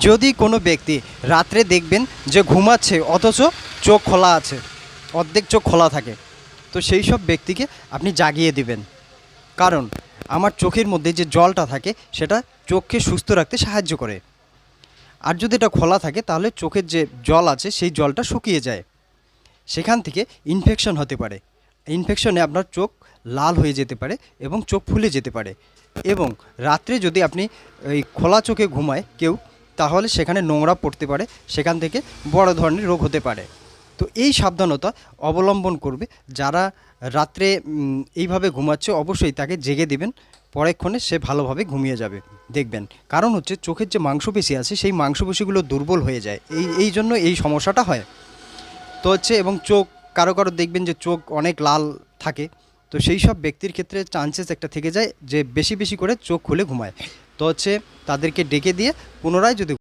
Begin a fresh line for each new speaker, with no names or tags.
যদি কোনো ব্যক্তি রাত্রে দেখবেন যে ঘুমাচ্ছে, অথচ চোখ খোলা আছে, অর্ধেক চোখ খোলা থাকে, তো সেই সব ব্যক্তিকে আপনি জাগিয়ে দিবেন। কারণ আমার চোখের মধ্যে যে জলটা থাকে, সেটা চোখকে সুস্থ রাখতে সাহায্য করে। আর যদি এটা খোলা থাকে, তাহলে চোখের যে জল আছে, সেই জলটা শুকিয়ে যায়। সেখান থেকে ইনফেকশন হতে পারে। ইনফেকশনে আপনার চোখ লাল হয়ে যেতে পারে এবং চোখ ফুলে যেতে পারে। এবং রাত্রে যদি আপনি এই খোলা চোখে ঘুমায়, কেউ তাহলে সেখানে নোংরা পড়তে পারে, সেখান থেকে বড় ধরনের রোগ হতে পারে। তো এই সাবধানতা অবলম্বন করবে। যারা রাত্রে এইভাবে ঘুমাচ্ছে অবশ্যই তাকে জেগে দিবেন পরেক্ষণে সে ভালোভাবে ঘুমিয়ে যাবে, দেখবেন। কারণ হচ্ছে চোখের যে মাংসপেশি আছে, সেই মাংসপেশিগুলো দুর্বল হয়ে যায়। এই এই জন্য এই সমস্যাটা হয়। তো হচ্ছে এবং চোখ, কারও কারও দেখবেন যে চোখ অনেক লাল থাকে। তো সেই সব ব্যক্তির ক্ষেত্রে চান্সেস একটা থেকে যায় যে বেশি বেশি করে চোখ খুলে ঘুমায়। তো হচ্ছে তাদেরকে ডেকে দিয়ে পুনরায় যদি